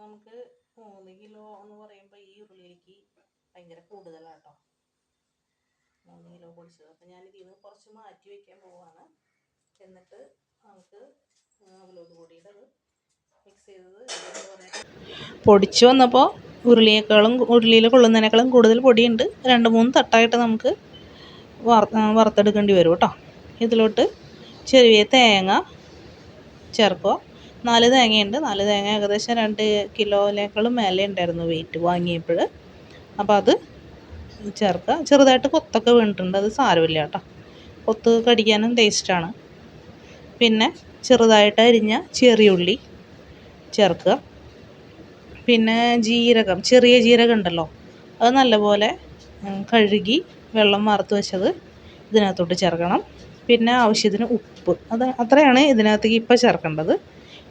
നമുക്ക് മൂന്ന് കിലോ എന്ന് പറയുമ്പോൾ ഈ ഉരുളിയിലേക്ക് ഭയങ്കര കൂടുതലാട്ടോ. മൂന്ന് കിലോ പൊടിച്ചത്. അപ്പം ഞാൻ ഇതിൽ നിന്ന് കുറച്ച് മാറ്റി വയ്ക്കാൻ പോവാണ്. എന്നിട്ട് നമുക്ക് അവലോട് പൊടിയുടെ മിക്സ് ചെയ്തത് പൊടിച്ച് വന്നപ്പോൾ ഉരുളിയേക്കാളും ഉരുളിയിൽ കൊള്ളുന്നതിനേക്കാളും കൂടുതൽ പൊടിയുണ്ട്. രണ്ട് മൂന്ന് തട്ടായിട്ട് നമുക്ക് വറ വറുത്തെടുക്കേണ്ടി വരും കേട്ടോ. ഇതിലോട്ട് ചെറിയ തേങ്ങ ചേർക്കുക. നാല് തേങ്ങയുണ്ട്. നാല് തേങ്ങ ഏകദേശം രണ്ട് കിലോയിലേക്കാളും മേലെ ഉണ്ടായിരുന്നു വെയിറ്റ് വാങ്ങിയപ്പോൾ. അപ്പോൾ അത് ചേർക്കുക. ചെറുതായിട്ട് കൊത്തൊക്കെ വീണിട്ടുണ്ട്. അത് സാരമില്ല കേട്ടോ. കൊത്ത് കടിക്കാനും ടേസ്റ്റാണ് പിന്നെ ചെറുതായിട്ട് അരിഞ്ഞ ചെറിയ ഉള്ളി ചേർക്കുക. പിന്നെ ജീരകം. ചെറിയ ജീരകം ഉണ്ടല്ലോ. അത് നല്ലപോലെ കഴുകി വെള്ളം വറുത്ത് വെച്ചത് ഇതിനകത്തോട്ട് ചേർക്കണം. പിന്നെ ആവശ്യത്തിന് ഉപ്പ്. അത് അത്രയാണ് ഇതിനകത്തേക്ക് ഇപ്പോൾ ചേർക്കേണ്ടത്.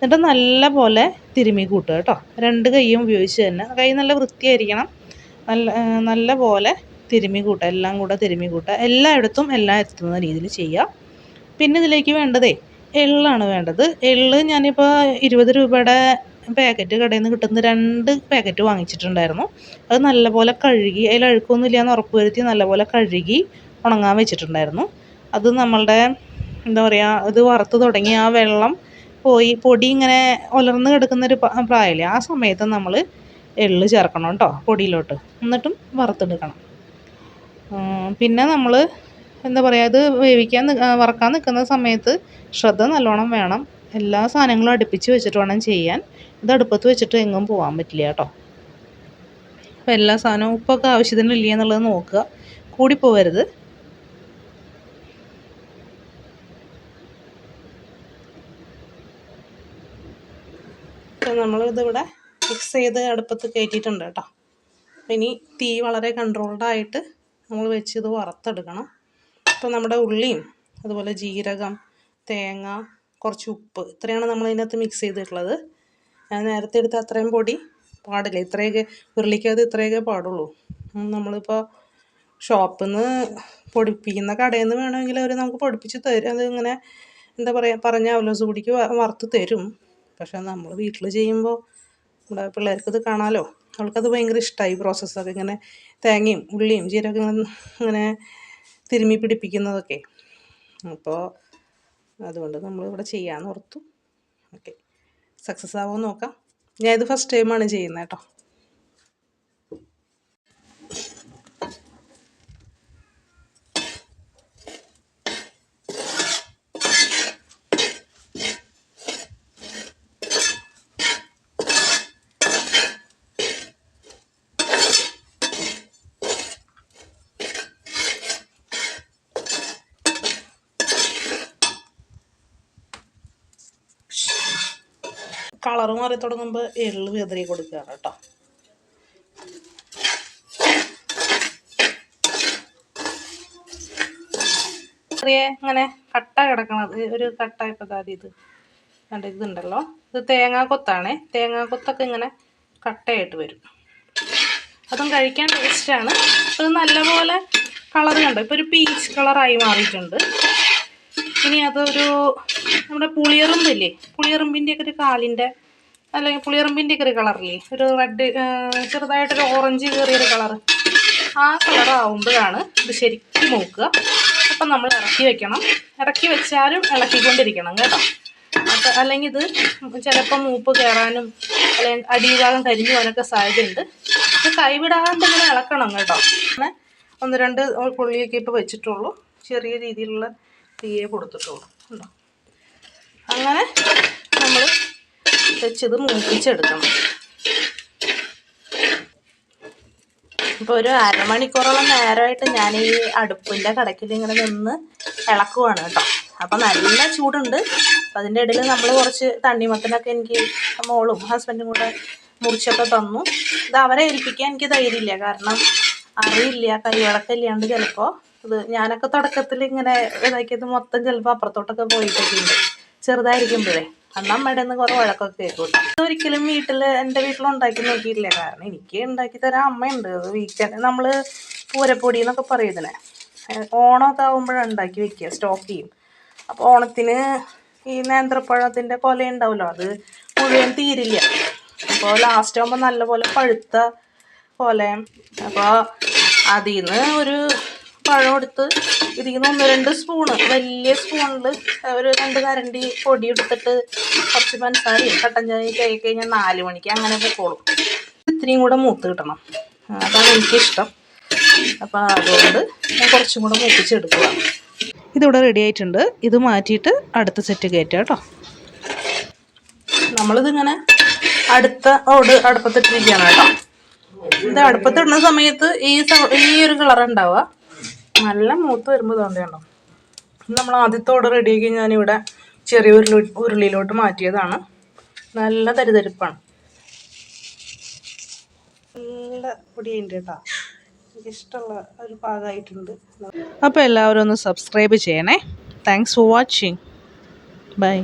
എന്നിട്ട് നല്ല പോലെ തിരുമ്മി കൂട്ടുക കേട്ടോ. രണ്ട് കൈയും ഉപയോഗിച്ച് തന്നെ. കൈ നല്ല വൃത്തിയായിരിക്കണം. നല്ല നല്ല പോലെ തിരുമ്മി കൂട്ടുക. എല്ലാം കൂടെ തിരുമ്മി കൂട്ടുക. എല്ലായിടത്തും എല്ലാം എത്തുന്ന രീതിയിൽ ചെയ്യുക. പിന്നെ ഇതിലേക്ക് വേണ്ടതേ എള്ളാണ് വേണ്ടത്. എള്ള് ഞാനിപ്പോൾ ഇരുപത് രൂപയുടെ പാക്കറ്റ് കടയിൽ നിന്ന് കിട്ടുന്ന രണ്ട് പാക്കറ്റ് വാങ്ങിച്ചിട്ടുണ്ടായിരുന്നു. അത് നല്ലപോലെ കഴുകി അതിൽ അഴുക്കൊന്നും ഇല്ലയെന്ന് ഉറപ്പുവരുത്തി നല്ലപോലെ കഴുകി ഉണങ്ങാൻ വെച്ചിട്ടുണ്ടായിരുന്നു. അത് നമ്മളുടെ എന്താ പറയുക ഇത് വറുത്ത് തുടങ്ങി ആ വെള്ളം പോയി പൊടി ഇങ്ങനെ ഉലർന്ന് കിടക്കുന്നൊരു പ്രായമില്ലേ ആ സമയത്ത് നമ്മൾ എള്ള് ചേർക്കണം കേട്ടോ പൊടിയിലോട്ട്. എന്നിട്ടും വറുത്തെടുക്കണം. പിന്നെ നമ്മൾ എന്താ പറയുക അത് വേവിക്കാൻ വറക്കാൻ നിൽക്കുന്ന സമയത്ത് ശ്രദ്ധ നല്ലോണം വേണം. എല്ലാ സാധനങ്ങളും അടുപ്പിച്ച് വെച്ചിട്ട് വേണം ചെയ്യാൻ. ഇത് അടുപ്പത്ത് വെച്ചിട്ട് എങ്ങും പോകാൻ പറ്റില്ല കേട്ടോ. അപ്പോൾ എല്ലാ സാധനവും ഉപ്പൊക്കെ ആവശ്യത്തിന് ഇല്ലേ എന്നുള്ളത് നോക്കുക. അപ്പോൾ നമ്മളിതിവിടെ മിക്സ് ചെയ്ത് അടുപ്പത്ത് കയറ്റിയിട്ടുണ്ട് കേട്ടോ. ഇനി തീ വളരെ കൺട്രോൾഡായിട്ട് നമ്മൾ വെച്ച് ഇത് വറുത്തെടുക്കണം. അപ്പോൾ നമ്മുടെ ഉള്ളിയും അതുപോലെ ജീരകം തേങ്ങ കുറച്ച് ഉപ്പ് ഇത്രയാണ് നമ്മൾ ഇതിനകത്ത് മിക്സ് ചെയ്തിട്ടുള്ളത്. ഞാൻ നേരത്തെ എടുത്ത അത്രയും പൊടി പാടില്ല. ഇത്രയൊക്കെ ഉരുളിക്കകത്ത് ഇത്രയൊക്കെ പാടുള്ളൂ. നമ്മളിപ്പോൾ ഷോപ്പിൽ നിന്ന് പൊടിപ്പിക്കുന്ന കടയിൽ നിന്ന് വേണമെങ്കിൽ അവർ നമുക്ക് പൊടിപ്പിച്ച് തരും. അത് ഇങ്ങനെ എന്താ പറയുക പറഞ്ഞ അവലോസ് പൊടിക്ക് വറുത്ത് തരും. പക്ഷെ നമ്മൾ വീട്ടിൽ ചെയ്യുമ്പോൾ നമ്മുടെ പിള്ളേർക്കത് കാണാമല്ലോ അവൾക്കത് ഭയങ്കര ഇഷ്ടമായി പ്രോസസ്സൊക്കെ ഇങ്ങനെ തേങ്ങയും ഉള്ളിയും ജീരകം ഇങ്ങനെ ഇങ്ങനെ തിരുമ്മി പിടിപ്പിക്കുന്നതൊക്കെ. അപ്പോൾ അതുകൊണ്ട് നമ്മൾ ഇവിടെ ചെയ്യാമെന്ന് ഓർത്തു. ഓക്കെ സക്സസ് ആവുമോ നോക്കാം. ഞാൻ ഇത് ഫസ്റ്റ് ടൈമാണ് ചെയ്യുന്നത് കേട്ടോ കളറ് മാറി തുടങ്ങുമ്പോൾ എള്ള് വിതറി കൊടുക്കുകയാണ് കേട്ടോ. ചെറിയ ഇങ്ങനെ കട്ട കിടക്കണത് ഒരു കട്ട ഇപ്പം താതി ഇത് കണ്ട ഇതുണ്ടല്ലോ. ഇത് തേങ്ങാ കൊത്താണേ. തേങ്ങാ കൊത്തൊക്കെ ഇങ്ങനെ കട്ടയായിട്ട് വരും. അതും കഴിക്കാൻ ടേസ്റ്റാണ് അത് നല്ലപോലെ കളർ കണ്ടോ? ഇപ്പോൾ ഒരു പീച്ച് കളറായി മാറിയിട്ടുണ്ട്. ഇനി അതൊരു നമ്മുടെ പുളിയറുമ്പില്ലേ? പുളിയറുമ്പിന്റെയൊക്കെ ഒരു കാലിന്റെ അല്ലെങ്കിൽ പുളിയറുമ്പിന്റെയൊക്കെ ഒരു കളറില്ലേ? ഒരു റെഡ് ചെറുതായിട്ടൊരു ഓറഞ്ച് കയറിയൊരു കളറ്. ആ കളറാവുമ്പോഴാണ് ഇത് ശരിക്കും മൂക്കുക അപ്പം നമ്മൾ ഇറക്കി വെക്കണം. ഇറക്കി വെച്ചാലും ഇളക്കിക്കൊണ്ടിരിക്കണം കേട്ടോ. അപ്പം അല്ലെങ്കിൽ ഇത് ചിലപ്പോൾ മൂപ്പ് കയറാനും അല്ലെങ്കിൽ അടിഭാഗം കരിഞ്ഞു പോകാനൊക്കെ സാധ്യതയുണ്ട്. ഇത് കൈവിടാണ്ട് ഇങ്ങനെ ഇളക്കണം കേട്ടോ. ഒന്ന് രണ്ട് പുള്ളിയൊക്കെ ഇപ്പോൾ വെച്ചിട്ടുള്ളൂ. ചെറിയ രീതിയിലുള്ള തീയെ കൊടുത്തിട്ടുള്ളൂ. ഉണ്ടോ? അങ്ങനെ നമ്മൾ വെച്ചത് മൂപ്പിച്ചെടുക്കണം. ഇപ്പോൾ ഒരു അരമണിക്കൂറോളം നേരമായിട്ട് ഞാൻ ഈ അടുപ്പിന്റെ കടക്കിൽ ഇങ്ങനെ നിന്ന് ഇളക്കുവാണ് കേട്ടോ. അപ്പം നല്ല ചൂടുണ്ട്. അപ്പം അതിന്റെ ഇടയിൽ നമ്മൾ കുറച്ച് തണ്ണിമത്തനൊക്കെ എനിക്ക് മോളും ഹസ്ബൻഡും കൂടെ മുറിച്ചൊക്കെ തന്നു. ഇത് അവരെ ഏൽപ്പിക്കാൻ എനിക്ക് ധൈര്യമില്ല. കാരണം അറിയില്ല. കൈവിളക്കില്ലാണ്ട് ചിലപ്പോൾ ഇത് ഞാനൊക്കെ തുടക്കത്തിൽ ഇങ്ങനെ ഇതാക്കിയത് മൊത്തം ചിലപ്പോൾ അപ്പുറത്തോട്ടൊക്കെ പോയിട്ടൊക്കെ ഉണ്ട്. ചെറുതായിരിക്കുമ്പോഴേ. അന്ന് അമ്മയുടെ നിന്ന് കുറേ വഴക്കൊക്കെ കേൾക്കും ഒരിക്കലും വീട്ടിൽ എന്റെ വീട്ടിൽ ഉണ്ടാക്കി നോക്കിയിട്ടില്ല. കാരണം എനിക്ക് ഉണ്ടാക്കി തരാൻ അമ്മയുണ്ട്. അത് വീക്കെൻഡ് നമ്മൾ പൂരപ്പൊടി എന്നൊക്കെ പറയുന്നതിനെ ഓണമൊക്കെ ആകുമ്പോഴാണ് ഉണ്ടാക്കി വെക്കുക സ്റ്റോക്ക് ചെയ്യും. അപ്പോൾ ഓണത്തിന് ഈ നേന്ത്രപ്പഴത്തിന്റെ കൊല ഉണ്ടാവുമല്ലോ അത് മുഴുവൻ തീരില്ല. അപ്പോൾ ലാസ്റ്റ് ആകുമ്പോൾ നല്ലപോലെ പഴുത്ത പോലെ അപ്പോൾ അതിൽ നിന്ന് ഒരു പഴം എടുത്ത് ഇതിൽ നിന്ന് ഒന്ന് രണ്ട് സ്പൂണ് വലിയ സ്പൂണിൽ ഒരു രണ്ട് കരണ്ടി പൊടി എടുത്തിട്ട് കുറച്ച് പഞ്ചസാരയും കട്ടൻ ചായയൊക്കെ ആയി കഴിഞ്ഞാൽ നാല് മണിക്ക് അങ്ങനെ പൊക്കോളും. ഇത്രയും കൂടെ മൂത്ത് കിട്ടണം. അതാണ് എനിക്കിഷ്ടം. അപ്പോൾ അതുകൊണ്ട് ഞാൻ കുറച്ചും കൂടെ മൂപ്പിച്ചെടുക്കുക. ഇതിവിടെ റെഡി ആയിട്ടുണ്ട്. ഇത് മാറ്റിയിട്ട് അടുത്ത സെറ്റ് കയറ്റുക കേട്ടോ. നമ്മളിതിങ്ങനെ അടുത്ത ഓട് അടുപ്പത്തിട്ടിരിക്കുകയാണ് കേട്ടോ. ഇത് അടുപ്പത്തിടുന്ന സമയത്ത് ഈ ഈ ഒരു കളർ ഉണ്ടാവുക. നല്ല മൂത്ത് വരുമ്പോൾ തോന്നിയുണ്ടോ നമ്മൾ ആദ്യത്തെ ഓട് റെഡിയാക്കി ഞാനിവിടെ ചെറിയ ഉരുളി ഉരുളിയിലോട്ട് മാറ്റിയതാണ്. നല്ല തരിതരിപ്പാണ്. നല്ല പൊടിയുണ്ട് കേട്ടോ. എനിക്കിഷ്ടമുള്ള ഒരു പാകമായിട്ടുണ്ട് അപ്പോൾ എല്ലാവരും ഒന്ന് സബ്സ്ക്രൈബ് ചെയ്യണേ. Thanks for watching bye